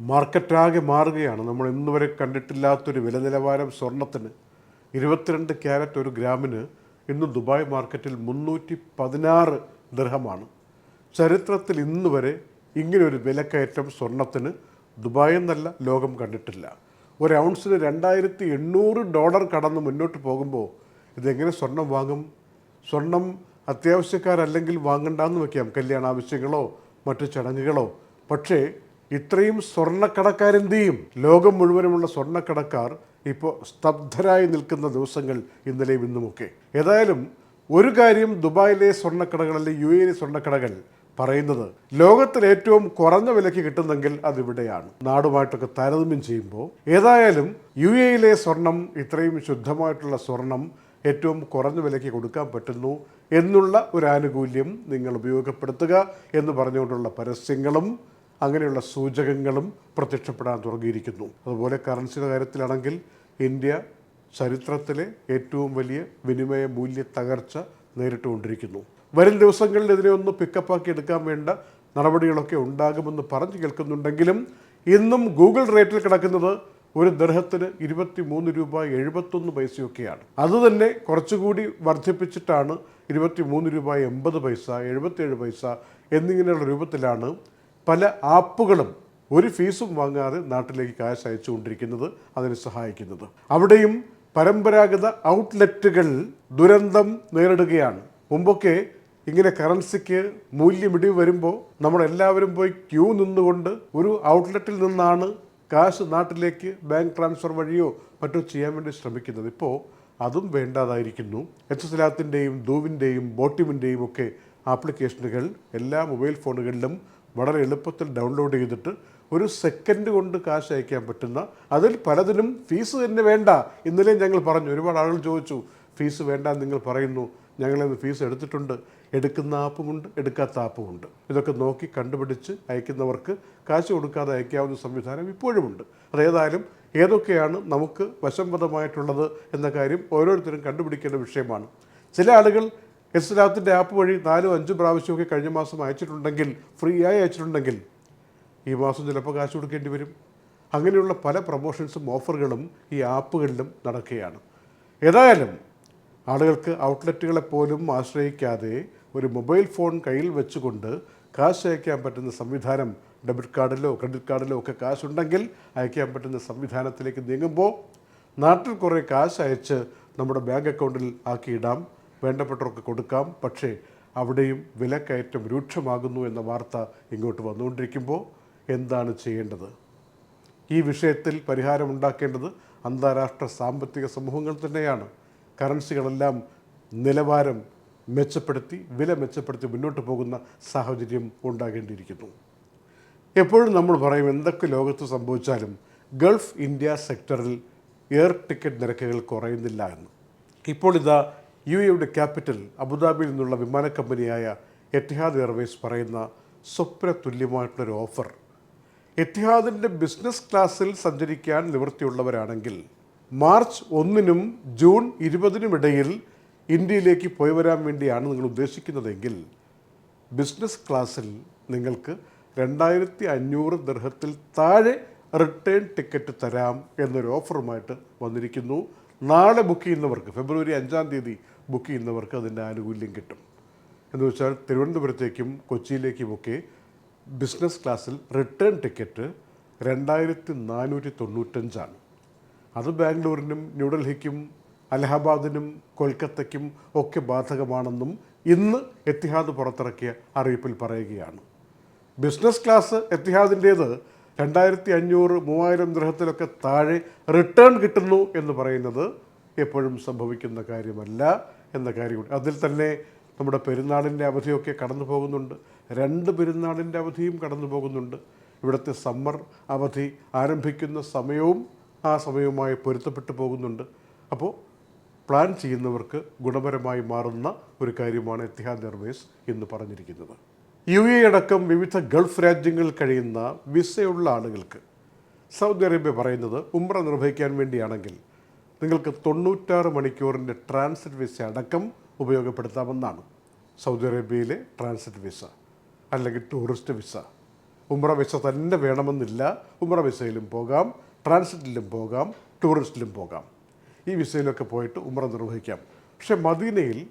മാർക്കറ്റാകെ മാറുകയാണ്. നമ്മൾ ഇന്ന് വരെ കണ്ടിട്ടില്ലാത്തൊരു വില നിലവാരം സ്വർണത്തിന്. ഇരുപത്തിരണ്ട് ക്യാരറ്റ് ഒരു ഗ്രാമിന് ഇന്ന് ദുബായ് മാർക്കറ്റിൽ മുന്നൂറ്റി പതിനാറ് ദൃഹമാണ് ചരിത്രത്തിൽ ഇന്ന് വരെ ഇങ്ങനൊരു വിലക്കയറ്റം സ്വർണത്തിന് ദുബായ് എന്നല്ല ലോകം കണ്ടിട്ടില്ല. ഒരു ഔൺസിന് രണ്ടായിരത്തി എണ്ണൂറ് ഡോളർ കടന്ന് മുന്നോട്ട് പോകുമ്പോൾ ഇതെങ്ങനെ സ്വർണം വാങ്ങും? സ്വർണം അത്യാവശ്യക്കാരല്ലെങ്കിൽ വാങ്ങണ്ടെന്ന് വയ്ക്കാം കല്യാണ ആവശ്യങ്ങളോ മറ്റു ചടങ്ങുകളോ. പക്ഷേ ഇത്രയും സ്വർണക്കടക്കാരെന്ത് ചെയ്യും? ലോകം മുഴുവനുമുള്ള സ്വർണക്കടക്കാർ ഇപ്പോൾ സ്തബ്ധരായി നിൽക്കുന്ന ദിവസങ്ങൾ ഇന്നലെയും ഇന്നുമൊക്കെ. ഏതായാലും ഒരു കാര്യം ദുബായിലെ സ്വർണക്കടകൾ അല്ലെങ്കിൽ യു എയിലെ സ്വർണക്കടകൾ പറയുന്നത് ലോകത്തിൽ ഏറ്റവും കുറഞ്ഞ വിലയ്ക്ക് കിട്ടുന്നെങ്കിൽ അതിവിടെയാണ്. നാടുമായിട്ടൊക്കെ താരതമ്യം ചെയ്യുമ്പോൾ ഏതായാലും യു എയിലെ സ്വർണം ഇത്രയും ശുദ്ധമായിട്ടുള്ള സ്വർണം ഏറ്റവും കുറഞ്ഞ വിലയ്ക്ക് കൊടുക്കാൻ പറ്റുന്നു എന്നുള്ള ഒരു ആനുകൂല്യം നിങ്ങൾ ഉപയോഗപ്പെടുത്തുക എന്ന് പറഞ്ഞുകൊണ്ടുള്ള പരസ്യങ്ങളും അങ്ങനെയുള്ള സൂചകങ്ങളും പ്രത്യക്ഷപ്പെടാൻ തുടങ്ങിയിരിക്കുന്നു. അതുപോലെ കറൻസിയുടെ കാര്യത്തിലാണെങ്കിൽ ഇന്ത്യ ചരിത്രത്തിലെ ഏറ്റവും വലിയ വിനിമയ മൂല്യ തകർച്ച നേരിട്ടുകൊണ്ടിരിക്കുന്നു വരും ദിവസങ്ങളിൽ ഇതിനെ ഒന്ന് പിക്കപ്പാക്കി എടുക്കാൻ വേണ്ട നടപടികളൊക്കെ ഉണ്ടാകുമെന്ന് പറഞ്ഞു കേൾക്കുന്നുണ്ടെങ്കിലും ഇന്നും ഗൂഗിൾ റേറ്റിൽ കിടക്കുന്നത് ഒരു ദർഹത്തിന് ഇരുപത്തി മൂന്ന് രൂപ എഴുപത്തൊന്ന് പൈസയൊക്കെയാണ്. അതുതന്നെ കുറച്ചുകൂടി വർദ്ധിപ്പിച്ചിട്ടാണ് ഇരുപത്തി മൂന്ന് രൂപ എൺപത് പൈസ എഴുപത്തേഴ് പൈസ എന്നിങ്ങനെയുള്ള രൂപത്തിലാണ് പല ആപ്പുകളും ഒരു ഫീസും വാങ്ങാതെ നാട്ടിലേക്ക് കാശ് അയച്ചുകൊണ്ടിരിക്കുന്നത് അതിന് സഹായിക്കുന്നത്. അവിടെയും പരമ്പരാഗത ഔട്ട്ലെറ്റുകൾ ദുരന്തം നേരിടുകയാണ്. മുമ്പൊക്കെ ഇങ്ങനെ കറൻസിക്ക് മൂല്യമിടിവ് വരുമ്പോൾ നമ്മളെല്ലാവരും പോയി ക്യൂ നിന്നുകൊണ്ട് ഒരു ഔട്ട്ലെറ്റിൽ നിന്നാണ് കാശ് നാട്ടിലേക്ക് ബാങ്ക് ട്രാൻസ്ഫർ വഴിയോ മറ്റോ ചെയ്യാൻ വേണ്ടി ശ്രമിക്കുന്നത്. ഇപ്പോൾ അതും വേണ്ടാതായിരിക്കുന്നു. എച്ച് എച്ചസലാത്തിന്റെയും ധൂവിന്റെയും ബോട്ടിമിന്റെയും ഒക്കെ ആപ്ലിക്കേഷനുകൾ എല്ലാ മൊബൈൽ ഫോണുകളിലും വളരെ എളുപ്പത്തിൽ ഡൗൺലോഡ് ചെയ്തിട്ട് ഒരു സെക്കൻഡ് കൊണ്ട് കാശ് അയക്കാൻ പറ്റുന്ന അതിൽ പലതിനും ഫീസ് തന്നെ വേണ്ട. ഇന്നലെ ഞങ്ങൾ പറഞ്ഞു ഒരുപാട് ആളുകൾ ചോദിച്ചു ഫീസ് വേണ്ട നിങ്ങൾ പറയുന്നു. ഞങ്ങളിന്ന് ഫീസ് എടുത്തിട്ടുണ്ട്. എടുക്കുന്ന ആപ്പുമുണ്ട് എടുക്കാത്ത ആപ്പുമുണ്ട് ഇതൊക്കെ നോക്കി കണ്ടുപിടിച്ച് അയക്കുന്നവർക്ക് കാശ് കൊടുക്കാതെ അയക്കാവുന്ന സംവിധാനം ഇപ്പോഴുമുണ്ട് അതേതായാലും ഏതൊക്കെയാണ് നമുക്ക് വശംവദമായിട്ടുള്ളത് എന്ന കാര്യം ഓരോരുത്തരും കണ്ടുപിടിക്കേണ്ട വിഷയമാണ്. ചില ആളുകൾ എസ്ലാത്തിന്റെ ആപ്പ് വഴി നാലും അഞ്ചും പ്രാവശ്യമൊക്കെ കഴിഞ്ഞ മാസം അയച്ചിട്ടുണ്ടെങ്കിൽ ഫ്രീ ആയി അയച്ചിട്ടുണ്ടെങ്കിൽ ഈ മാസം ചിലപ്പോൾ കാശ് കൊടുക്കേണ്ടി വരും. അങ്ങനെയുള്ള പല പ്രൊമോഷൻസും ഓഫറുകളും ഈ ആപ്പുകളിലും നടക്കുകയാണ്. ഏതായാലും ആളുകൾക്ക് ഔട്ട്ലെറ്റുകളെ പോലും ആശ്രയിക്കാതെ ഒരു മൊബൈൽ ഫോൺ കയ്യിൽ വെച്ചുകൊണ്ട് കാശ് അയക്കാൻ പറ്റുന്ന സംവിധാനം ഡെബിറ്റ് കാർഡിലോ ക്രെഡിറ്റ് കാർഡിലോ ഒക്കെ കാശുണ്ടെങ്കിൽ അയക്കാൻ പറ്റുന്ന സംവിധാനത്തിലേക്ക് നീങ്ങുമ്പോൾ നാട്ടിൽ കുറേ കാശ് അയച്ച് നമ്മുടെ ബാങ്ക് അക്കൗണ്ടിൽ ആക്കിയിടാം. വേണ്ടപ്പെട്ടവർക്ക് കൊടുക്കാം. പക്ഷേ അവിടെയും വിലക്കയറ്റം രൂക്ഷമാകുന്നു എന്ന വാർത്ത ഇങ്ങോട്ട് വന്നുകൊണ്ടിരിക്കുമ്പോൾ എന്താണ് ചെയ്യേണ്ടത്? ഈ വിഷയത്തിൽ പരിഹാരമുണ്ടാക്കേണ്ടത് അന്താരാഷ്ട്ര സാമ്പത്തിക സമൂഹങ്ങൾ തന്നെയാണ്. കറൻസികളെല്ലാം നിലവാരം മെച്ചപ്പെടുത്തി വില മെച്ചപ്പെടുത്തി മുന്നോട്ട് പോകുന്ന സാഹചര്യം ഉണ്ടാകേണ്ടിയിരിക്കുന്നു. എപ്പോഴും നമ്മൾ പറയും എന്തൊക്കെ ലോകത്ത് സംഭവിച്ചാലും ഗൾഫ് ഇന്ത്യ സെക്ടറിൽ എയർ ടിക്കറ്റ് നിരക്കുകൾ കുറയുന്നില്ല എന്ന്. ഇപ്പോൾ ഇതാ യു എയുടെ ക്യാപിറ്റൽ അബുദാബിയിൽ നിന്നുള്ള വിമാന കമ്പനിയായ എത്തിഹാദ് എയർവേസ് പറയുന്ന സ്വപ്ന തുല്യമായിട്ടുള്ളൊരു ഓഫർ. എത്തിഹാദിന്റെ ബിസിനസ് ക്ലാസ്സിൽ സഞ്ചരിക്കാൻ നിവൃത്തിയുള്ളവരാണെങ്കിൽ മാർച്ച് ഒന്നിനും ജൂൺ ഇരുപതിനും ഇടയിൽ ഇന്ത്യയിലേക്ക് പോയി വരാൻ വേണ്ടിയാണ് നിങ്ങൾ ഉദ്ദേശിക്കുന്നതെങ്കിൽ ബിസിനസ് ക്ലാസ്സിൽ നിങ്ങൾക്ക് രണ്ടായിരത്തി അഞ്ഞൂറ് ദർഹത്തിൽ താഴെ റിട്ടേൺ ടിക്കറ്റ് തരാം എന്നൊരു ഓഫറുമായിട്ട് വന്നിരിക്കുന്നു. നാളെ ബുക്ക് ചെയ്യുന്നവർക്ക് ഫെബ്രുവരി അഞ്ചാം തീയതി ബുക്ക് ചെയ്യുന്നവർക്ക് അതിന്റെ ആനുകൂല്യം കിട്ടും. എന്ന് വെച്ചാൽ തിരുവനന്തപുരത്തേക്കും കൊച്ചിയിലേക്കുമൊക്കെ ബിസിനസ് ക്ലാസ്സിൽ റിട്ടേൺ ടിക്കറ്റ് രണ്ടായിരത്തി നാനൂറ്റി തൊണ്ണൂറ്റഞ്ചാണ് അത് ബാംഗ്ലൂരിനും ന്യൂഡൽഹിക്കും അലഹബാദിനും കൊൽക്കത്തയ്ക്കും ഒക്കെ ബാധകമാണെന്നും ഇന്ന് എത്തിഹാദ് പുറത്തിറക്കിയ അറിയിപ്പിൽ പറയുകയാണ്. ബിസിനസ് ക്ലാസ് എത്തിഹാദിന്റേത് രണ്ടായിരത്തി അഞ്ഞൂറ് മൂവായിരം ഗ്രഹത്തിലൊക്കെ താഴെ റിട്ടേൺ കിട്ടുന്നു എന്ന് പറയുന്നത് എപ്പോഴും സംഭവിക്കുന്ന കാര്യമല്ല. എന്ന കാര്യം അതിൽ തന്നെ നമ്മുടെ പെരുന്നാളിന്റെ അവധിയൊക്കെ കടന്നു പോകുന്നുണ്ട്. രണ്ട് പെരുന്നാളിന്റെ അവധിയും കടന്നു പോകുന്നുണ്ട്. ഇവിടുത്തെ സമ്മർ അവധി ആരംഭിക്കുന്ന സമയവും ആ സമയവുമായി പൊരുത്തപ്പെട്ടു പോകുന്നുണ്ട്. അപ്പോൾ പ്ലാൻ ചെയ്യുന്നവർക്ക് ഗുണപരമായി മാറുന്ന ഒരു കാര്യമാണ് എത്തിഹാദ് എയർവേസ് എന്ന് പറഞ്ഞിരിക്കുന്നത്. യു എ അടക്കം വിവിധ ഗൾഫ് രാജ്യങ്ങളിൽ കഴിയുന്ന വിസയുള്ള ആളുകൾക്ക് സൗദി അറേബ്യ പറയുന്നത് ഉമ്ര നിർവഹിക്കാൻ വേണ്ടിയാണെങ്കിൽ നിങ്ങൾക്ക് തൊണ്ണൂറ്റാറ് മണിക്കൂറിന്റെ ട്രാൻസിറ്റ് വിസ അടക്കം ഉപയോഗപ്പെടുത്താമെന്നാണ് സൗദി അറേബ്യയിലെ ട്രാൻസിറ്റ് വിസ അല്ലെങ്കിൽ ടൂറിസ്റ്റ് വിസ ഉമ്ര വിസ തന്നെ വേണമെന്നില്ല. ഉമ്ര വിസയിലും പോകാം ട്രാൻസിറ്റിലും പോകാം ടൂറിസ്റ്റിലും പോകാം. ഈ വിസയിലൊക്കെ പോയിട്ട് ഉമ്ര നിർവഹിക്കാം. പക്ഷേ മദീനയിൽ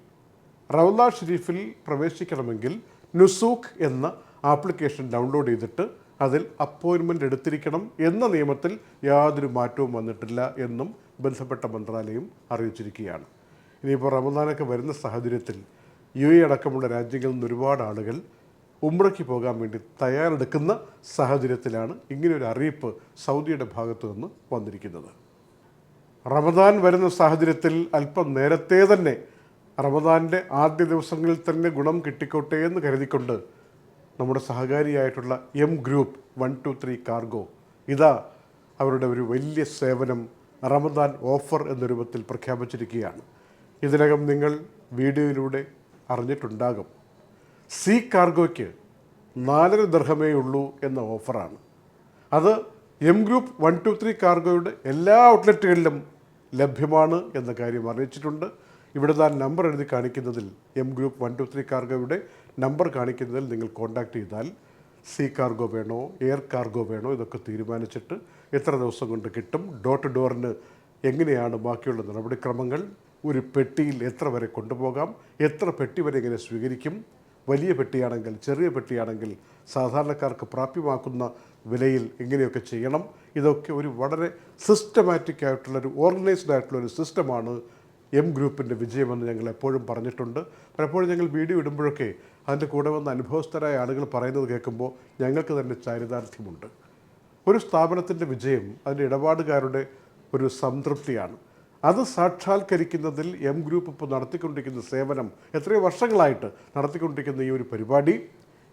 റൗല ഷെരീഫിൽ പ്രവേശിക്കണമെങ്കിൽ നുസൂഖ് എന്ന ആപ്ലിക്കേഷൻ ഡൗൺലോഡ് ചെയ്തിട്ട് അതിൽ അപ്പോയിൻമെന്റ് എടുത്തിരിക്കണം എന്ന നിയമത്തിൽ യാതൊരു മാറ്റവും വന്നിട്ടില്ല എന്നും ബന്ധപ്പെട്ട മന്ത്രാലയം അറിയിച്ചിരിക്കുകയാണ്. ഇനിയിപ്പോൾ റമദാനൊക്കെ വരുന്ന സാഹചര്യത്തിൽ യു എ അടക്കമുള്ള രാജ്യങ്ങളിൽ നിന്ന് ഒരുപാട് ആളുകൾ ഉമ്രയ്ക്ക് പോകാൻ വേണ്ടി തയ്യാറെടുക്കുന്ന സാഹചര്യത്തിലാണ് ഇങ്ങനെയൊരു അറിയിപ്പ് സൗദിയുടെ ഭാഗത്തു നിന്ന് വന്നിരിക്കുന്നത്. റമദാൻ വരുന്ന സാഹചര്യത്തിൽ അല്പം നേരത്തെ തന്നെ റമദാന്റെ ആദ്യ ദിവസങ്ങളിൽ തന്നെ ഗുണം കിട്ടിക്കോട്ടെ എന്ന് കരുതിക്കൊണ്ട് നമ്മുടെ സഹകാരിയായിട്ടുള്ള M group one two three cargo ഇതാ അവരുടെ ഒരു വലിയ സേവനം റമദാൻ ഓഫർ എന്ന രൂപത്തിൽ പ്രഖ്യാപിച്ചിരിക്കുകയാണ്. ഇതിനകം നിങ്ങൾ വീഡിയോയിലൂടെ അറിഞ്ഞിട്ടുണ്ടാകും. സി കാർഗോയ്ക്ക് നാലര ദർഹമേ ഉള്ളൂ എന്ന ഓഫറാണ്. അത് M group one two three കാർഗോയുടെ എല്ലാ ഔട്ട്ലെറ്റുകളിലും ലഭ്യമാണ് എന്ന കാര്യം അറിയിച്ചിട്ടുണ്ട്. ഇവിടെ താൻ നമ്പർ എഴുതി കാണിക്കുന്നതിൽ M group one two three കാർഗോയുടെ number കാണിക്കുന്നതിൽ നിങ്ങൾ കോൺടാക്ട് ചെയ്താൽ സി കാർഗോ വേണോ എയർ കാർഗോ വേണോ ഇതൊക്കെ തീരുമാനിച്ചിട്ട് എത്ര ദിവസം കൊണ്ട് കിട്ടും ഡോർ ടു ഡോറിന് എങ്ങനെയാണ് ബാക്കിയുള്ള നടപടിക്രമങ്ങൾ ഒരു പെട്ടിയിൽ എത്ര വരെ കൊണ്ടുപോകാം എത്ര പെട്ടി വരെ എങ്ങനെ സ്വീകരിക്കും വലിയ പെട്ടിയാണെങ്കിൽ ചെറിയ പെട്ടിയാണെങ്കിൽ സാധാരണക്കാർക്ക് പ്രാപ്യമാക്കുന്ന വിലയിൽ എങ്ങനെയൊക്കെ ചെയ്യണം ഇതൊക്കെ ഒരു വളരെ സിസ്റ്റമാറ്റിക് ആയിട്ടുള്ള ഒരു ഓർഗനൈസ്ഡ് ആയിട്ടുള്ള ഒരു സിസ്റ്റമാണ് എം ഗ്രൂപ്പിന്റെ വിജയമെന്ന് ഞങ്ങൾ എപ്പോഴും പറഞ്ഞിട്ടുണ്ട്. പലപ്പോഴും ഞങ്ങൾ വീഡിയോ ഇടുമ്പോഴൊക്കെ അതിന്റെ കൂടെ വന്ന അനുഭവസ്ഥരായ ആളുകൾ പറയുന്നത് കേൾക്കുമ്പോൾ ഞങ്ങൾക്ക് തന്നെ ചാരിതാർത്ഥ്യമുണ്ട്. ഒരു സ്ഥാപനത്തിന്റെ വിജയം അതിന്റെ ഇടപാടുകാരുടെ ഒരു സംതൃപ്തിയാണ്. അത് സാക്ഷാത്കരിക്കുന്നതിൽ എം ഗ്രൂപ്പ് ഇപ്പോൾ നടത്തിക്കൊണ്ടിരിക്കുന്ന സേവനം എത്രയോ വർഷങ്ങളായിട്ട് നടത്തിക്കൊണ്ടിരിക്കുന്ന ഈ ഒരു പരിപാടി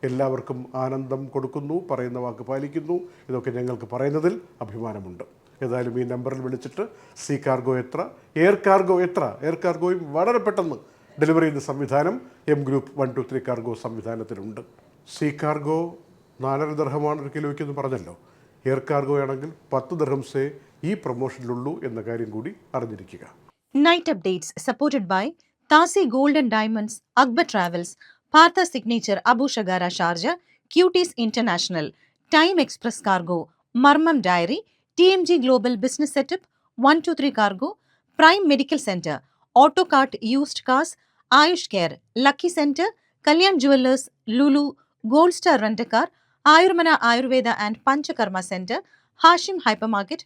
എല്ലാവർക്കും ആനന്ദം കൊടുക്കുന്നു പറയുന്ന വാക്ക് പാലിക്കുന്നു. ഇതൊക്കെ ഞങ്ങൾക്ക് പറയുന്നതിൽ അഭിമാനമുണ്ട്. ഏതായാലും ഈ നമ്പറിൽ വിളിച്ചിട്ട് സീ കാർഗോ എത്ര എയർ കാർഗോ എത്ര എയർ കാർഗോയും വളരെ പെട്ടെന്ന് ഡെലിവറി ചെയ്യുന്ന സംവിധാനം M group one two three cargo സംവിധാനത്തിലുണ്ട്. Sea cargo നാലര ദർഹമാണ് ഒരു കിലോയ്ക്ക് എന്ന് പറഞ്ഞല്ലോ. എയർ കാർഗോ ആണെങ്കിൽ പത്ത് ദർഹംസേ ഈ പ്രൊമോഷനിലുള്ളൂ എന്ന കാര്യം കൂടി അറിഞ്ഞിരിക്കുക. Night updates supported by താസി golden diamonds Akbar travels Partha signature Signature Sharjah cuties international time express cargo മർമ്മം dairy TMG Global Business Setup, 123 Cargo, Prime Medical Center, Autocart Used Cars, Ayush Care, Lucky Center, Kalyan Jewelers, Lulu, Gold Star Rent a Car, Ayurmana Ayurveda and Panchakarma Center, Hashim Hypermarket,